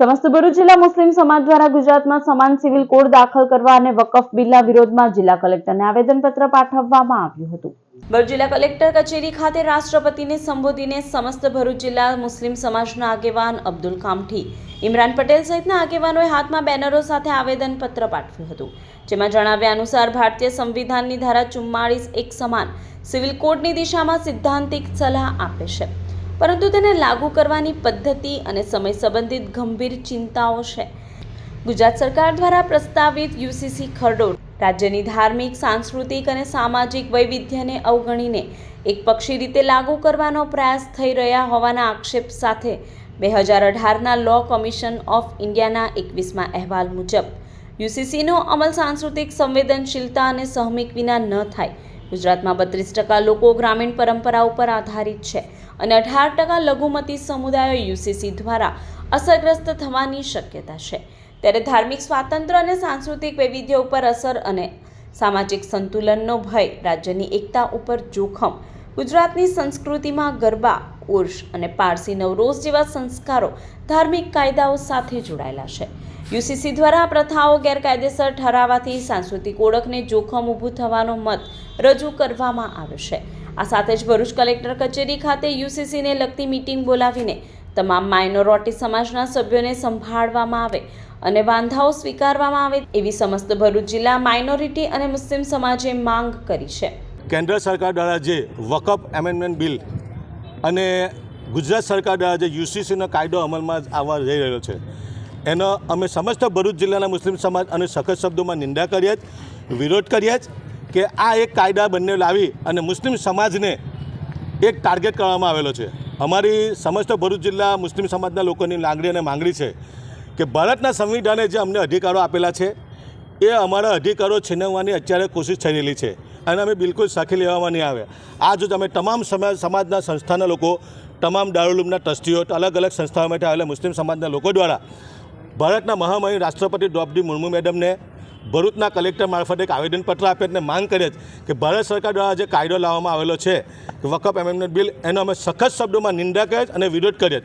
સમસ્ત ભરૂચ જિલ્લા મુસ્લિમ સમાજ દ્વારા ગુજરાતમાં સમાન સિવિલ કોડ દાખલ કરવા અને વકફ બિલના વિરોધમાં જિલ્લા કલેક્ટરને આવેદનપત્ર પાઠવવામાં આવ્યું હતું. ભરૂચ જિલ્લા કલેક્ટર કચેરી ખાતે રાષ્ટ્રપતિને સંબોધીને સમસ્ત ભરૂચ જિલ્લા મુસ્લિમ સમાજના આગેવાન અબ્દુલ કામઠી, ઇમરાન પટેલ સહિતના આગેવાનોએ હાથમાં બેનરો સાથે આવેદનપત્ર પાઠવ્યું હતું, જેમાં જણાવ્યા અનુસાર ભારતીય સંવિધાનની ધારા ચુમ્માળીસ એક સમાન સિવિલ કોડની દિશામાં સિદ્ધાંતિક સલાહ આપે છે. પરંતુ તેને લાગુ કરવાની પદ્ધતિ અને સમય સંબંધિત ગંભીર ચિંતાઓ છે. ગુજરાત સરકાર દ્વારા પ્રસ્તાવિત યુસીસી ખરડો રાજ્યની ધાર્મિક, સાંસ્કૃતિક અને સામાજિક વૈવિધ્યને અવગણીને એકપક્ષી રીતે લાગુ કરવાનો પ્રયાસ થઈ રહ્યા હોવાના આક્ષેપ સાથે બે હજાર અઢારના લો કમિશન ઓફ ઇન્ડિયાના એકવીસમાં અહેવાલ મુજબ યુસીસીનો અમલ સાંસ્કૃતિક સંવેદનશીલતા અને સહમિક વિના ન થાય ગુજરાતમાં બત્રીસ ટકા લોકો ગ્રામીણ પરંપરા ઉપર આધારિત છે અને અઢાર ટકા લઘુમતી સમુદાયો યુસીસી દ્વારા અસરગ્રસ્ત થવાની શક્યતા છે. ત્યારે ધાર્મિક સ્વાતંત્ર્ય અને સાંસ્કૃતિક વૈવિધ્ય ઉપર અસર અને સામાજિક સંતુલનનો ભય રાજ્યની એકતા ઉપર જોખમ, ગુજરાતની સંસ્કૃતિમાં ગરબા, ઉર્ષ અને પારસી નવરોઝ જેવા સંસ્કારો ધાર્મિક કાયદાઓ સાથે જોડાયેલા છે. યુસીસી દ્વારા પ્રથાઓ ગેરકાયદેસર ઠરાવવાથી સાંસ્કૃતિક ઓળખને જોખમ ઊભું થવાનો મત રજૂ કરવામાં આવશે આ સાથે જ ભરૂચ કલેક્ટર કચેરી ખાતે યુસીસીને લગતી મીટિંગ બોલાવીને તમામ માઇનોરિટી સમાજના સભ્યોને સંભાળવામાં આવે અને વાંધાઓ સ્વીકારવામાં આવે એવી સમસ્ત ભરૂચ જિલ્લા માઇનોરિટી અને મુસ્લિમ સમાજે માંગ કરી છે. કેન્દ્ર સરકાર દ્વારા જે વકફ એમેન્ડમેન્ટ બિલ અને ગુજરાત સરકાર દ્વારા જે યુસીસીનો કાયદો અમલમાં આવવા જઈ રહ્યો છે, એનો અમે સમસ્ત ભરૂચ જિલ્લાના મુસ્લિમ સમાજ અને સખત શબ્દોમાં નિંદા કરીએ જ, વિરોધ કરીએ જ કે આ એક કાયદા બંને લાવી અને મુસ્લિમ સમાજને એક ટાર્ગેટ કરવામાં આવેલો છે. અમારી સમસ્ત ભરૂચ જિલ્લા મુસ્લિમ સમાજના લોકોની લાગણી અને માંગણી છે કે ભારતના સંવિધાને જે અમને અધિકારો આપેલા છે, એ અમારા અધિકારો છીનવવાની અત્યારે કોશિશ થઈ રહેલી છે અને અમે બિલકુલ સાખી લેવામાં નહીં આવે. આ જો તમે તમામ સમાજ સમાજના સંસ્થાના લોકો, તમામ દારૂલુમના ટ્રસ્ટીઓ, અલગ અલગ સંસ્થાઓમાંથી આવેલા મુસ્લિમ સમાજના લોકો દ્વારા ભારતના મહામહિમ રાષ્ટ્રપતિ દ્રૌપદી મુર્મુ મેડમને ભરૂચના કલેક્ટર મારફતે એક આવેદનપત્ર આપે અને માંગ કરીએ કે ભારત સરકાર દ્વારા જે કાયદો લાવવામાં આવેલો છે વકફ એમેન્ડમેન્ટ બિલ, એનો અમે સખત શબ્દોમાં નિંદા કરીએ અને વિરોધ કરીએ.